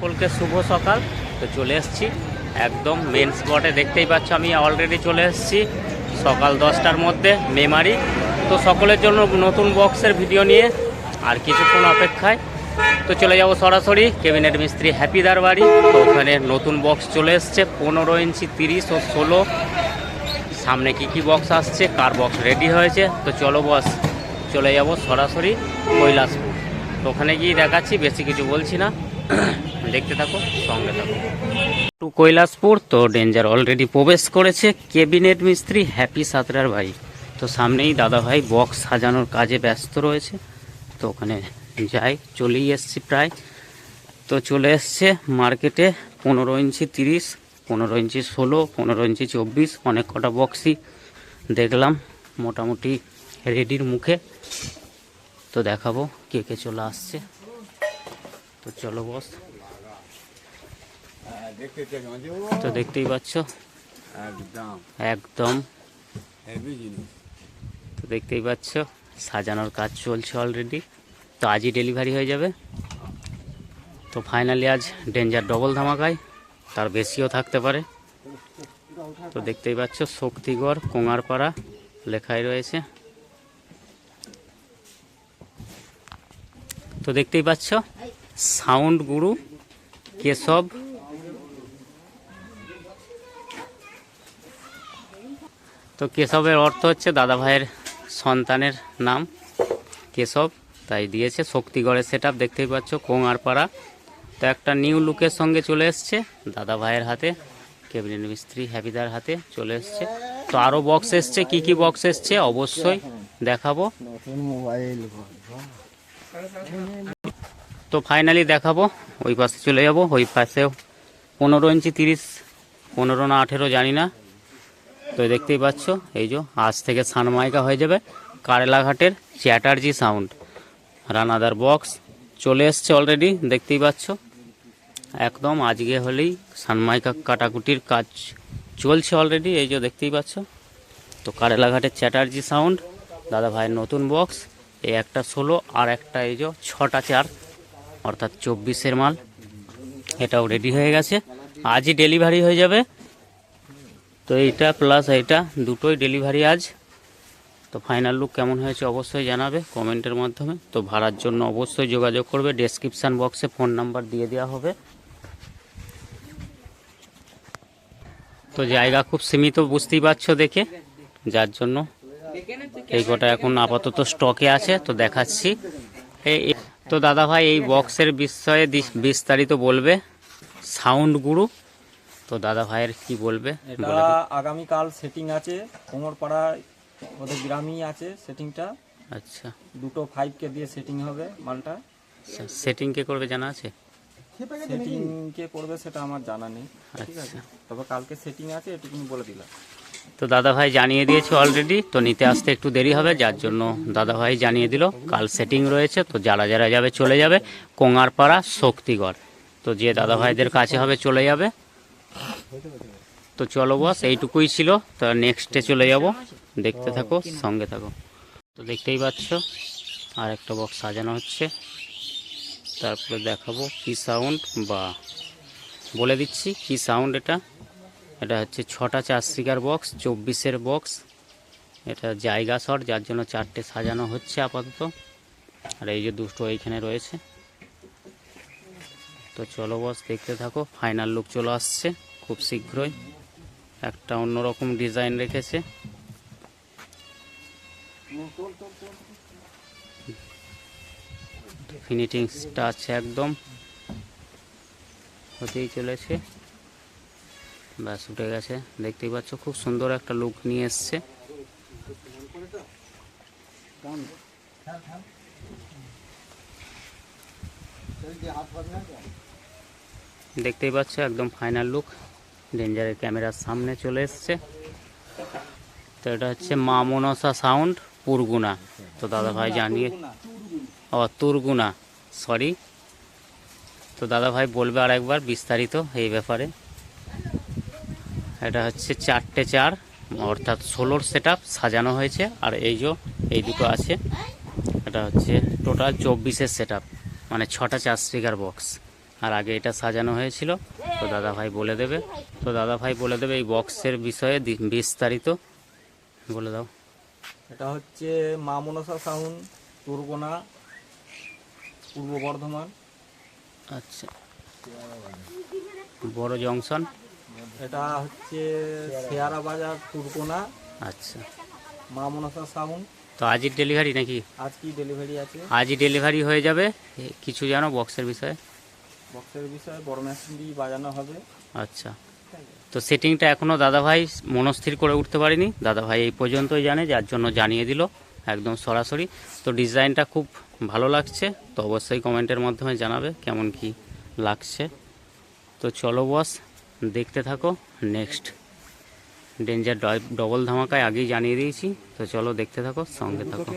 সকলকে শুভ সকাল। তো চলে এসেছি একদম মেন স্পটে দেখতেই পাচ্ছ, আমি অলরেডি চলে এসেছি সকাল দশটার মধ্যে মেমারি তো সকলের জন্য নতুন বক্সের ভিডিও নিয়ে আর কিছুক্ষণ অপেক্ষায়। তো চলে যাব সরাসরি কেবিনেট মিস্ত্রি হ্যাপিদার বাড়ি। তো ওখানে নতুন বক্স চলে এসছে, পনেরো ইঞ্চি তিরিশ ও ষোলো। সামনে কি কি বক্স আসছে, কার বক্স রেডি হয়েছে। তো চলো বস চলে যাব সরাসরি কৈলাসপুর। তো ওখানে গিয়ে দেখাচ্ছি, বেশি কিছু বলছি না। দেখতে থাকো, সঙ্গে থাকো। টু কৈলাসপুর, তো ডেঞ্জার অলরেডি প্রবেশ করেছে কেবিনেট মিস্ত্রি হ্যাপি সাঁতরার ভাই। তো সামনেই দাদা ভাই বক্স সাজানোর কাজে ব্যস্ত রয়েছে, তো ওখানে যাই, চলেই এসছি প্রায়। তো চলে এসছে মার্কেটে পনেরো ইঞ্চি তিরিশ, পনেরো ইঞ্চি ষোলো, পনেরো ইঞ্চি চব্বিশ, অনেক কটা বক্সই দেখলাম, মোটামুটি রেডির মুখে। তো দেখাবো কে কে চলে আসছে। তো চলো বস। ও তো দেখতেই পাচ্ছ? একদম। একদম। তো দেখতেই পাচ্ছ সাজানোর কাজ চলছে অলরেডি তো আজই ডেলিভারি হয়ে যাবে। তো ফাইনালি আজ ডেঞ্জার ডবল ধামাকায় তার বেশিও থাকতে পারে। তো দেখতেই পাচ্ছ শক্তিগড় কোঙারপাড়া লেখাই রয়েছে। তো দেখতেই পাচ্ছ সাউন্ড গুরু কেশব। তো কেশবের অর্থ হচ্ছে দাদা ভাইয়ের সন্তানের নাম কেশব, তাই দিয়েছে শক্তিগড়ের সেট আপ দেখতেই পাচ্ছ কোঙারপাড়া। তো একটা নিউ লুকের সঙ্গে চলে এসছে, দাদা ভাইয়ের হাতে কেবিনেট মিস্ত্রি হ্যাপিদার হাতে চলে এসছে। তো আরও বক্স এসছে, কি কি বক্স এসছে অবশ্যই দেখাবো। তো ফাইনালি দেখাবো, ওই পাশে চলে যাব, ওই পাশেও পনেরো ইঞ্চি তিরিশ, পনেরো না আঠেরো জানি না। তো দেখতেই পাচ্ছ, এই যে আজ থেকে সানমাইকা হয়ে যাবে কারেলাঘাটের চ্যাটার্জি সাউন্ড। রানাদার বক্স চলে এসছে অলরেডি দেখতেই পাচ্ছ। একদম আজকে হলেই সানমাইকা কাটাকুটির কাজ চলছে অলরেডি এই যে দেখতেই পাচ্ছ। তো কারেলাঘাটের চ্যাটার্জি সাউন্ড দাদা ভাইয়ের নতুন বক্স, এই একটা ষোলো আর একটা এই যে ছটা চার। অর্থাৎ চব্বিশের মাল। এটাও রেডি হয়ে গেছে। আজই ডেলিভারি হয়ে যাবে। তো এইটা প্লাস এইটা দুটোই ডেলিভারি আজ। তো ফাইনাল লুক কেমন হয়েছে অবশ্যই জানাবে কমেন্টের মাধ্যমে। তো ভাড়ার জন্য অবশ্যই যোগাযোগ করবে। ডেসক্রিপশান বক্সে ফোন নাম্বার দিয়ে দেওয়া হবে। তো জায়গা খুব সীমিত, বুঝতেই পারছ দেখে। যার জন্য এই কটা এখন আপাতত স্টকে আছে। তো দেখাচ্ছি। এই তো দাদা ভাই এই বক্সের বিষয়ে বিস্তারিত বলবে? সাউন্ড গুরু। তো দাদা ভাইয়ের কি বলবে? এটা। আগামীকাল সেটিং আছে কোমরপাড়ায় ওদের গ্রামেই আছে সেটিংটা। আচ্ছা। দুটো ফাইভ কে দিয়ে সেটিং হবে মালটা। সেটিং কে করবে জানা আছে? সেটিং কে করবে সেটা আমার জানা নেই। ঠিক আছে? আচ্ছা। তবে কালকে সেটিং আছে এটুকু বলে দিলাম। তো দাদা ভাই জানিয়ে দিয়েছে অলরেডি তো নিতে আসতে একটু দেরি হবে, যার জন্য দাদা ভাই জানিয়ে দিল, কাল সেটিং রয়েছে, তো যারা যারা যাবে চলে যাবে, কোঙারপাড়া, শক্তিগড়। তো যে দাদা ভাইদের কাছে হবে চলে যাবে। তো চলো বস এইটুকুই ছিল, তো নেক্সটে চলে যাব। দেখতে থাকো, সঙ্গে থাকো। তো দেখতেই পাচ্ছ, আর একটা বক্স সাজানো হচ্ছে। তারপরে দেখাবো কি সাউন্ড বা বলে দিচ্ছি কি সাউন্ড এটা। এটা হচ্ছে ছটা চার স্পিকার বক্স, চব্বিশের বক্স। এটা জায়গা শট যার জন্য চারটে সাজানো হচ্ছে আপাতত। আর এই যে দুটো এইখানে রয়েছে। তো চলো বস, দেখতে থাকো। ফাইনাল লুক চলে আসছে, খুব শীঘ্রই। একটা অন্যরকম ডিজাইন রেখেছে। ফিনিটিং টাচ একদম। হতেই চলেছে। ব্যাস, উঠে গেছে। দেখতেই পাচ্ছ, খুব সুন্দর একটা লুক নিয়ে এসছে। দেখতেই পাচ্ছ, একদম ফাইনাল লুক ডেঞ্জারের ক্যামেরার সামনে চলে এসছে। তো এটা হচ্ছে মা মনসা সাউন্ড পুরগুনা। তো দাদা ভাই জানিয়ে ও, তুরগুনা। সরি তো দাদা ভাই বলবে আর একবার বিস্তারিত এই ব্যাপারে। এটা হচ্ছে চারটে চার অর্থাৎ ষোলোর সেট সাজানো হয়েছে আর এই যে এই দুটো আছে এটা হচ্ছে টোটাল চব্বিশের সেট মানে ছটা চার স্পিকার বক্স আর আগে এটা সাজানো হয়েছিল তো দাদা ভাই বলে দেবে তো দাদা ভাই বলে দেবে এই বক্সের বিষয়ে বিস্তারিত। বলে দাও। এটা হচ্ছে মা মনসা সাউন্ড তুরগোনা পূর্ব বর্ধমান। আচ্ছা। বড় জংশন। এটা হচ্ছে শেয়ারা বাজার তুরকোনা। আচ্ছা। মা মনসা সাউন্ড। তো আজই ডেলিভারি নাকি? আজকেই ডেলিভারি আছে। আজই ডেলিভারি হয়ে যাবে। কিছু জানো বক্সের বিষয়ে? বক্সের বিষয়ে বড় মেশিন দিয়ে বাজানো হবে। আচ্ছা। তো সেটিংটা এখনও দাদাভাই মনস্থির করে উঠতে পারিনি। দাদাভাই এই পর্যন্তই জানে যার জন্য জানিয়ে দিল একদম সরাসরি। তো ডিজাইনটা খুব ভালো লাগছে। তো অবশ্যই কমেন্টের মাধ্যমে জানাবে কেমন কি লাগছে। তো চলো বস দেখতে থাকো। নেক্সট ডেঞ্জার ডবল ধামাকায় আগেই জানিয়ে দিয়েছি। তো চলো দেখতে থাকো, সঙ্গে থাকো।